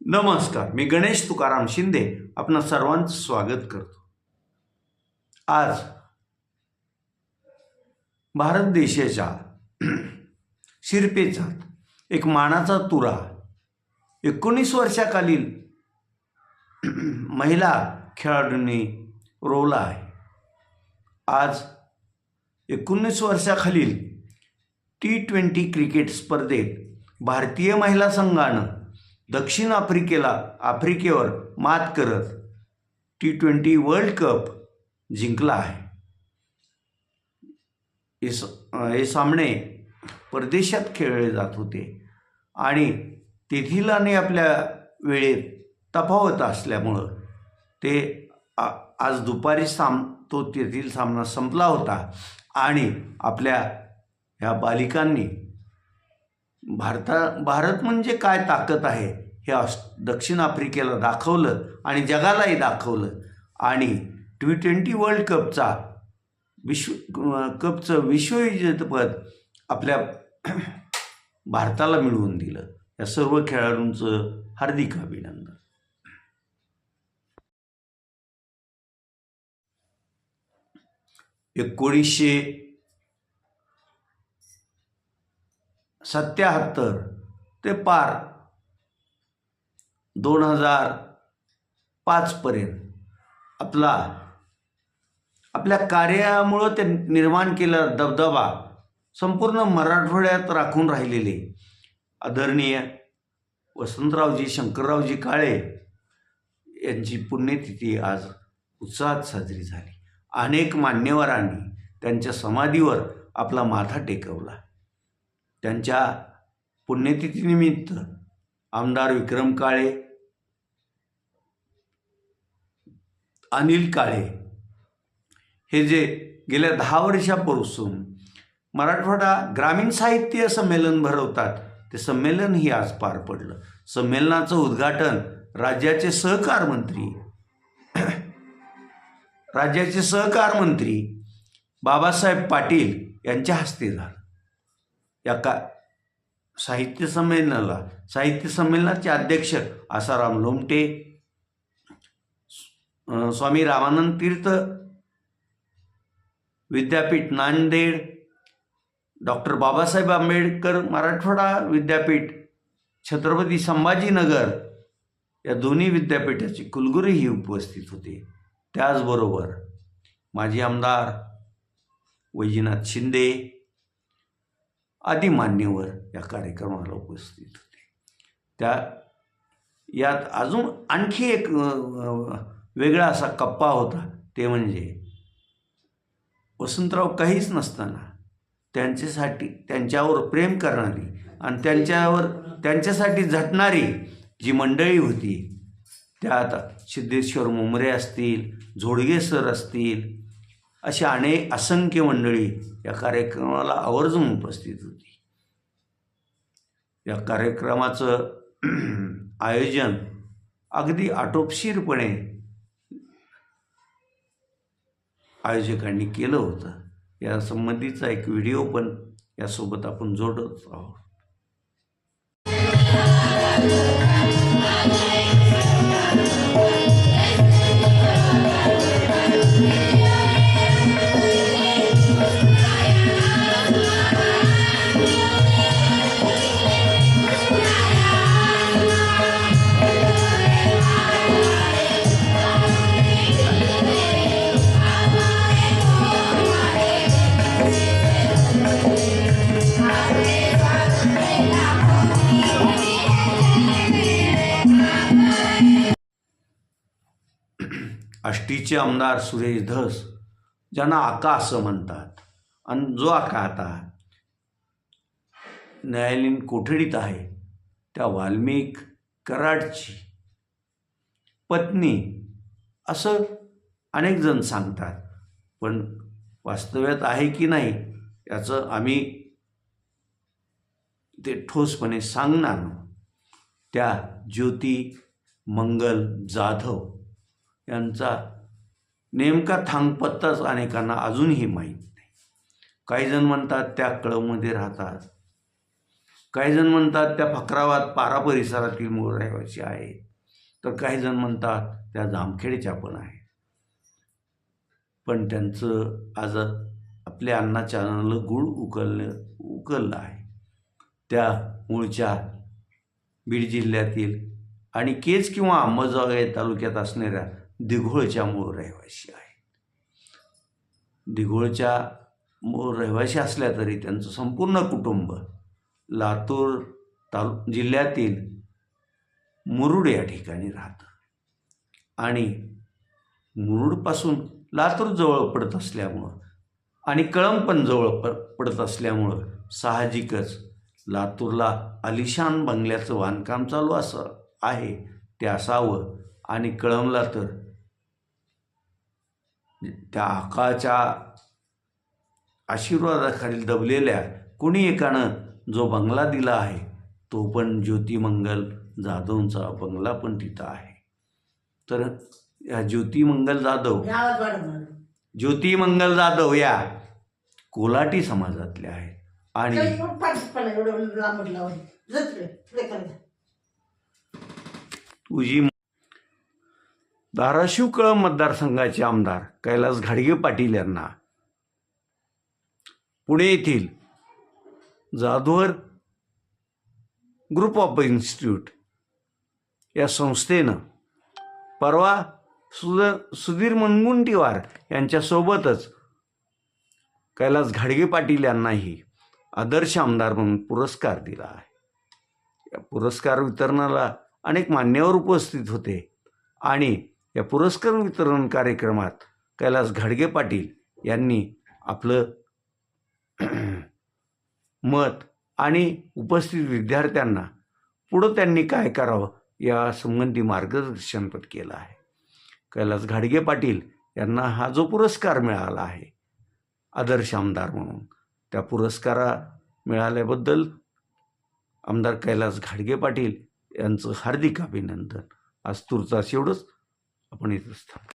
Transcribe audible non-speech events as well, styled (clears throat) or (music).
नमस्कार मी गणेश तुकाराम शिंदे आपणा सर्वांचं स्वागत करतो. आज भारत देशाच्या (clears throat) शिरपेचा एक मानाचा तुरा. एकोणीस वर्षाखालील (clears throat) महिला खेळाडूंनी रोवला आहे. आज एकोणीस वर्षाखालील टी ट्वेंटी क्रिकेट स्पर्धेत भारतीय महिला संघानं दक्षिण आफ्रिकेला आफ्रिकेवर मात करत टी ट्वेंटी वर्ल्ड कप जिंकला आहे. हे स हे सामने परदेशात खेळले जात होते आणि तेथील आणि आपल्या वेळेत तफावत असल्यामुळं ते आ आज दुपारी साम तो तेथील सामना संपला होता आणि आपल्या ह्या बालिकांनी भारता भारत म्हणजे काय ताकद आहे? हे ऑस दक्षिण आफ्रिकेला दाखवलं आणि जगालाही दाखवलं. आणि टी ट्वेंटी वर्ल्ड कपचा विश्व कपचं विश्वविजेतेपद आपल्या (clears throat) भारताला मिळवून दिलं. या सर्व खेळाडूंचं हार्दिक अभिनंदन. एकोणीसशे सत्याहत्तर ते पार दोन हजार पाचपर्यंत आपला आपल्या कार्यामुळं ते निर्माण केला दबदबा संपूर्ण मराठवाड्यात राखून राहिलेले. आदरणीय वसंतरावजी शंकररावजी काळे यांची पुण्यतिथी आज उत्साहात साजरी झाली. अनेक मान्यवरांनी त्यांच्या समाधीवर आपला माथा टेकवला. त्यांच्या पुण्यतिथीनिमित्त आमदार विक्रम काळे अनिल काळे हे जे गेल्या दहा वर्षापासून मराठवाडा ग्रामीण साहित्य संमेलन भरवतात ते संमेलनही आज पार पडलं. संमेलनाचं उद्घाटन राज्याचे सहकार मंत्री राज्याचे सहकार मंत्री बाबासाहेब पाटील यांच्या हस्ते झालं. या का साहित्य संमेलनाला साहित्य संमेलनाचे अध्यक्ष आसाराम लोमटे स्वामी रामानंद तीर्थ विद्यापीठ नांदेड डॉक्टर बाबासाहेब आंबेडकर मराठवाडा विद्यापीठ छत्रपती संभाजीनगर या दोन्ही विद्यापीठाचे कुलगुरूही उपस्थित होते. त्याचबरोबर माजी आमदार वैजीनाथ शिंदे आदी मान्यवर या कार्यक्रमाला उपस्थित होते. त्या यात अजून आणखी एक वेगळा असा कप्पा होता ते म्हणजे वसंतराव काहीच नसताना त्यांच्यासाठी त्यांच्यावर प्रेम करणारी आणि त्यांच्यावर त्यांच्यासाठी झटणारी जी मंडळी होती त्यात सिद्धेश्वर मुमरे असतील झोडगे सर असतील अशी अनेक असंख्य मंडळी या कार्यक्रमाला आवर्जून उपस्थित होती. या कार्यक्रमाचं (clears throat) आयोजन अगदी आटोपशीरपणे आयोजकांनी केलं होतं. या संबंधीचा एक व्हिडिओ पण यासोबत आपण जोडत आहोत. आष्टीचे आमदार सुरेश धस ज्यांना आका असं म्हणतात आणि जो आका आता न्यायालयीन कोठडीत आहे त्या वाल्मिक कराडची पत्नी असं अनेक जण सांगतात. पण वास्तव्यात आहे की नाही याचं आम्ही ते ठोसपणे सांगणार त्या ज्योती मंगल जाधव यांचा नेमका थांगपत्ताच अनेकांना अजूनही माहीत नाही. काही जण म्हणतात त्या कळमध्ये राहतात. काही जण म्हणतात त्या फकरावाद पारा परिसरातील मूळ रहिवासी आहेत. तर काही जण म्हणतात त्या जामखेडच्या पण आहेत. पण त्यांचं आज आपल्या अन्नाच्या अन्नाला गुळ उकललं उकललं आहे. त्या मूळच्या बीड जिल्ह्यातील आणि केज किंवा अंबाजोगाई तालुक्यात असणाऱ्या दिघोळच्या मूळ रहिवासी आहेत दिघोळच्या मूळ रहिवासी असल्या तरी त्यांचं संपूर्ण कुटुंब लातूर तालु जिल्ह्यातील मुरुड या ठिकाणी राहतं. आणि मुरुडपासून लातूर जवळ पडत असल्यामुळं आणि कळंब पण जवळ प पडत असल्यामुळं साहजिकच लातूरला आलिशान बंगल्याचं बांधकाम चालू असं आहे ते असावं आणि कळंबला तर त्या आकाच्या आशीर्वादाखाली दबलेल्या कुणी एकानं जो बंगला दिला आहे तो पण ज्योतिमंगल जाधवचा बंगला पण तिथं आहे. तर या ज्योतिमंगल जाधव ज्योतिमंगल जाधव या कोलाटी समाजातल्या आहेत. आणि तरी पण पाठीत पडला एवढं लांब लावून जत रे पुढे करायचं तुझी धाराशिव कळंब मतदारसंघाचे आमदार कैलास घाडगे पाटील यांना पुणे येथील जाधवर ग्रुप ऑफ इन्स्टिट्यूट या संस्थेनं परवा सुद सुधीर मुनगुंटीवार यांच्यासोबतच कैलास घाडगे पाटील यांनाही आदर्श आमदार म्हणून पुरस्कार दिला आहे. या पुरस्कार वितरणाला अनेक मान्यवर उपस्थित होते आणि या पुरस्कार वितरण कार्यक्रमात कैलास घाडगे पाटील यांनी आपलं (clears throat) मत आणि उपस्थित विद्यार्थ्यांना पुढं त्यांनी काय करावं या संबंधी मार्गदर्शनपट केलं आहे. कैलास घाडगे पाटील यांना हा जो पुरस्कार मिळाला आहे आदर्श आमदार म्हणून त्या पुरस्कारा मिळाल्याबद्दल आमदार कैलास घाडगे पाटील यांचं हार्दिक अभिनंदन. आज तुर्तास एवढंच. आपण इथंच थांबू